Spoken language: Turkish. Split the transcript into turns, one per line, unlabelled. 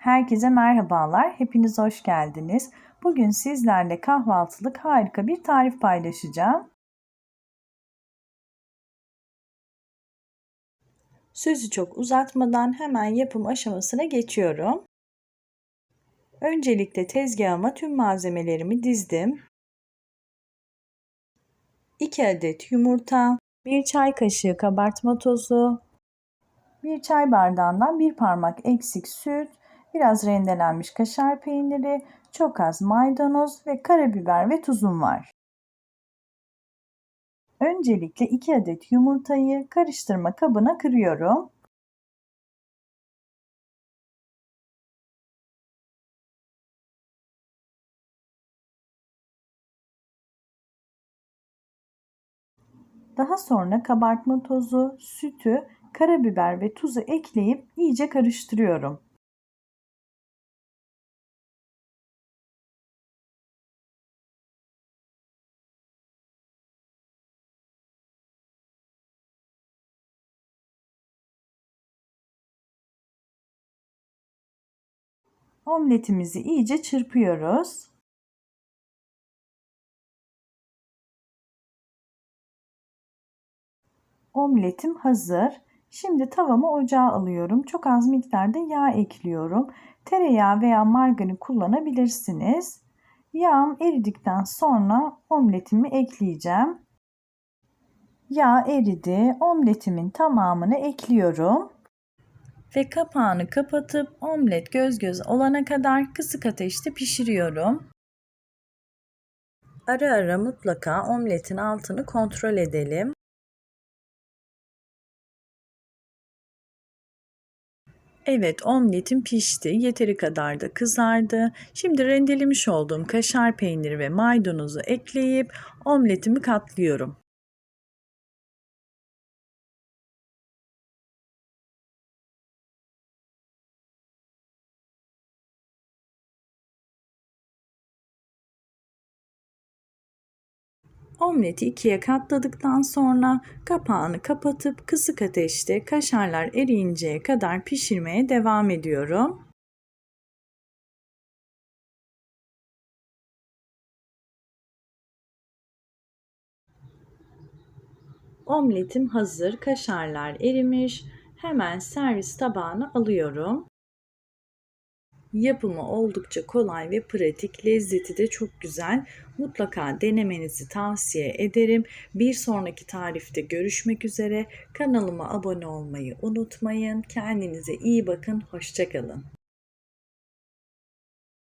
Herkese merhabalar, hepiniz hoş geldiniz. Bugün sizlerle kahvaltılık harika bir tarif paylaşacağım. Sözü çok uzatmadan hemen yapım aşamasına geçiyorum. Öncelikle tezgahıma tüm malzemelerimi dizdim. 2 adet yumurta, 1 çay kaşığı kabartma tozu, 1 çay bardağından 1 parmak eksik süt, biraz rendelenmiş kaşar peyniri, çok az maydanoz ve karabiber ve tuzum var. Öncelikle 2 adet yumurtayı karıştırma kabına kırıyorum. Daha sonra kabartma tozu, sütü, karabiber ve tuzu ekleyip iyice karıştırıyorum. Omletimizi iyice çırpıyoruz. Omletim hazır. Şimdi tavamı ocağa alıyorum. Çok az miktarda yağ ekliyorum. Tereyağı veya margarin kullanabilirsiniz. Yağım eridikten sonra omletimi ekleyeceğim. Yağ eridi. Omletimin tamamını ekliyorum. Ve kapağını kapatıp omlet göz göz olana kadar kısık ateşte pişiriyorum. Ara ara mutlaka omletin altını kontrol edelim. Evet omletim pişti. Yeteri kadar da kızardı. Şimdi rendelemiş olduğum kaşar peyniri ve maydanozu ekleyip omletimi katlıyorum. Omleti ikiye katladıktan sonra kapağını kapatıp kısık ateşte kaşarlar eriyinceye kadar pişirmeye devam ediyorum. Omletim hazır, kaşarlar erimiş. Hemen servis tabağına alıyorum. Yapımı oldukça kolay ve pratik, lezzeti de çok güzel. Mutlaka denemenizi tavsiye ederim. Bir sonraki tarifte görüşmek üzere. Kanalıma abone olmayı unutmayın. Kendinize iyi bakın. Hoşçakalın.